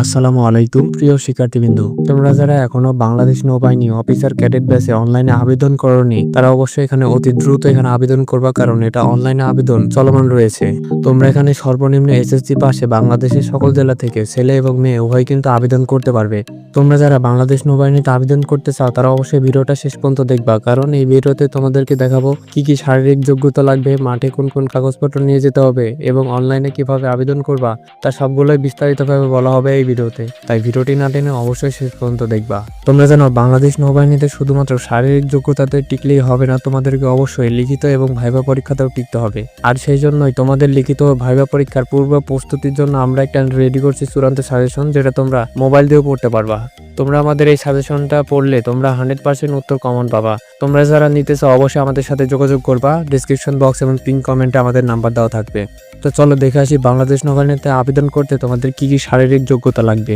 আসসালামু আলাইকুম, প্রিয় শিক্ষার্থীবৃন্দু। তোমরা যারা এখনও বাংলাদেশ নৌবাহিনী অফিসার ক্যাডেট ব্যাসে অনলাইনে আবেদন করনি, তারা অবশ্যই এখানে অতি দ্রুত এখানে আবেদন করবা কারণ এটা অনলাইনে আবেদন চলমান রয়েছে। তোমরা এখানে সর্বনিম্ন এসএসসি পাশে বাংলাদেশের সকল জেলা থেকে ছেলে এবং মেয়ে উভয় কিন্তু আবেদন করতে পারবে। তোমরা যারা বাংলাদেশ নৌবাহিনীতে আবেদন করতে চাও, তারা অবশ্যই ভিডিওটা শেষ পর্যন্ত দেখবা। কারণ এই ভিডিওতে তোমাদেরকে দেখাবো কি কি শারীরিক যোগ্যতা লাগবে, মাঠে কোন কোন কাগজপত্র নিয়ে যেতে হবে এবং অনলাইনে কীভাবে আবেদন করবা, তা সবগুলোই বিস্তারিতভাবে বলা হবে এই ভিডিওতে। তাই ভিডিওটি না টেনে অবশ্যই শেষ পর্যন্ত দেখবা। তোমরা জানো, বাংলাদেশ নৌবাহিনীতে শুধুমাত্র শারীরিক যোগ্যতাতে টিকলেই হবে না, তোমাদেরকে অবশ্যই লিখিত এবং ভাইবা পরীক্ষাতেও টিকতে হবে। আর সেই জন্যই তোমাদের লিখিত ভাইবা পরীক্ষার পূর্ব প্রস্তুতির জন্য আমরা একটা রেডি করছি চূড়ান্ত সাজেশন যেটা তোমরা মোবাইল দিয়েও পড়তে পারবা। তোমরা আমাদের এই সাজেশনটা পড়লে তোমরা হান্ড্রেড পার্সেন্ট উত্তর কমন পাবা। তোমরা যারা নিতে চাও, অবশ্যই আমাদের সাথে যোগাযোগ করবা। ডিসক্রিপশন বক্স এবং পিন কমেন্টে আমাদের নাম্বার দেওয়া থাকবে। তো চলো দেখে আসি বাংলাদেশ নৌবাহিনীতে আবেদন করতে তোমাদের কি কি শারীরিক যোগ্যতা লাগবে।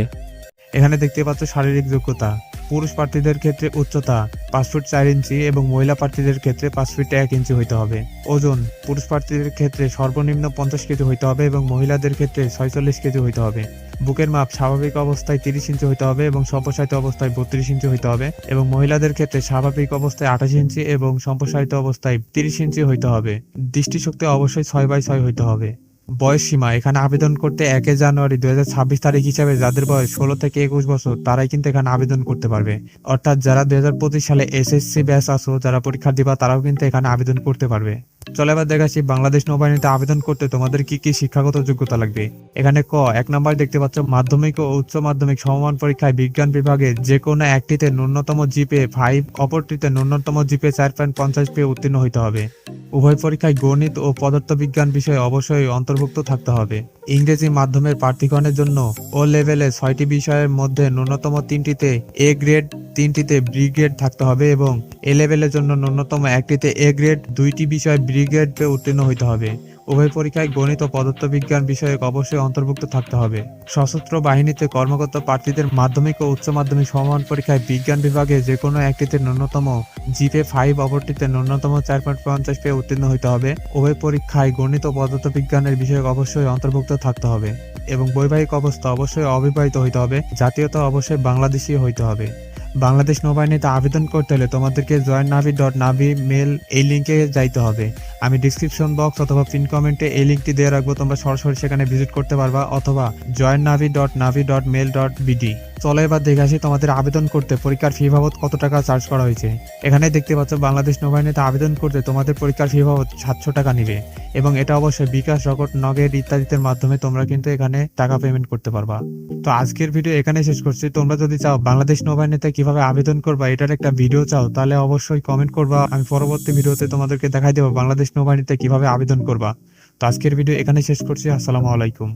এখানে দেখতে পাচ্ছ শারীরিক যোগ্যতা। পুরুষ প্রার্থীদের ক্ষেত্রে উচ্চতা পাঁচ ফুট চার ইঞ্চি এবং মহিলা প্রার্থীদের ক্ষেত্রে পাঁচ ফিট এক ইঞ্চি হইতে হবে। ওজন, পুরুষ প্রার্থীদের ক্ষেত্রে সর্বনিম্ন পঞ্চাশ কেজি হইতে হবে এবং মহিলাদের ক্ষেত্রে ছয়চল্লিশ কেজি হইতে হবে। বুকের মাপ স্বাভাবিক অবস্থায় তিরিশ ইঞ্চি হইতে হবে এবং সম্প্রসারিত অবস্থায় বত্রিশ ইঞ্চি হইতে হবে এবং মহিলাদের ক্ষেত্রে স্বাভাবিক অবস্থায় আঠাশ ইঞ্চি এবং সম্প্রসারিত অবস্থায় তিরিশ ইঞ্চি হইতে হবে। দৃষ্টিশক্তি অবশ্যই ছয় বাই ছয় হইতে হবে। বয়স সীমা। এখানে আবেদন করতে একে জানুয়ারি দুই হাজার ছাব্বিশ তারিখ হিসাবে যাদের বয়স ষোলো থেকে একুশ বছর, তারাই কিন্তু এখানে আবেদন করতে পারবে। অর্থাৎ যারা দুই হাজার পঁচিশ সালে এসএসসি ব্যাস আসো যারা পরীক্ষা দিবা, তারাও কিন্তু এখানে আবেদন করতে পারবে। চলে এবার দেখাচ্ছি বাংলাদেশ নৌবাহিনীতে আবেদন করতে তোমাদের কি কি শিক্ষাগত যোগ্যতা লাগবে। এখানে ক, এক নম্বর দেখতে পাচ্ছ, মাধ্যমিক ও উচ্চ মাধ্যমিক সমমান পরীক্ষায় বিজ্ঞান বিভাগে যে কোনো একটিতে ন্যূনতম জিপে ফাইভ অপরটিতে ন্যূনতম জিপে চার পয়েন্ট পঞ্চাশ পেয়ে উত্তীর্ণ হইতে হবে। উভয় পরীক্ষায় গণিত ও পদার্থবিজ্ঞান বিষয়ে অবশ্যই অন্তর্ভুক্ত থাকতে হবে। ইংরেজি মাধ্যমের প্রার্থীগণের জন্য ও লেভেলে ছয়টি বিষয়ের মধ্যে ন্যূনতম তিনটিতে এ গ্রেড তিনটিতে বি গ্রেড থাকতে হবে এবং এ লেভেলের জন্য ন্যূনতম একটিতে এ গ্রেড দুইটি বিষয় বি গ্রেড উত্তীর্ণ হইতে হবে। উভয় পরীক্ষায় গণিত ও পদার্থবিজ্ঞান বিষয়ে অবশ্যই অন্তর্ভুক্ত থাকতে হবে। সশস্ত্র বাহিনীতে কর্মরত প্রার্থীদের মাধ্যমিক ও উচ্চ মাধ্যমিক সমান পরীক্ষায় বিজ্ঞান বিভাগে যে কোনো একটিতে ন্যূনতম জিপে ফাইভ অপরটিতে ন্যূনতম চার পয়েন্ট পঞ্চাশ পেয়ে উত্তীর্ণ হইতে হবে। উভয় পরীক্ষায় গণিত ও পদার্থবিজ্ঞানের বিষয়ে অবশ্যই অন্তর্ভুক্ত থাকতে হবে এবং বৈবাহিক অবস্থা অবশ্যই অবিবাহিত হইতে হবে। জাতীয়তা অবশ্যই বাংলাদেশি হইতে হবে। বাংলাদেশ নৌবাহিনীতে আবেদন করতে হলে তোমাদেরকে জয়েন্ট নাভি ডট নাভি মেল এই লিঙ্কে যাইতে হবে। আমি ডিসক্রিপশন বক্স অথবা পিন কমেন্টে এই লিঙ্কটি দিয়ে রাখব, তোমরা সরাসরি সেখানে ভিজিট করতে পারবা অথবা জয়েন নাভি ডট নাভি ডট মেল ডট বিডি চলো এবার দেখে আসি তোমাদের আবেদন করতে, পরীক্ষার ফি বাবদ কত টাকা চার্জ করা হয়েছে। এখানে দেখতে পাচ্ছ বাংলাদেশ নৌবাহিনীতে আবেদন করতে তোমাদের পরীক্ষার ফি বাবদ সাতশো টাকা নিবে এবং এটা অবশ্যই বিকাশ, রকট নগের ইত্যাদিতে মাধ্যমে তোমরা কিন্তু এখানে টাকা পেমেন্ট করতে পারবা। তো আজকের ভিডিও এখানে শেষ করছি। তোমরা যদি চাও বাংলাদেশ নৌবাহিনীতে কীভাবে আবেদন করবা, এটার একটা ভিডিও চাও, তাহলে অবশ্যই কমেন্ট করবা। আমি পরবর্তী ভিডিওতে তোমাদেরকে দেখাই দেবো নৌবাহিনীতে কীভাবে আবেদন করবা? তো আজকের ভিডিও এখানে শেষ করছি। আসসালামু আলাইকুম।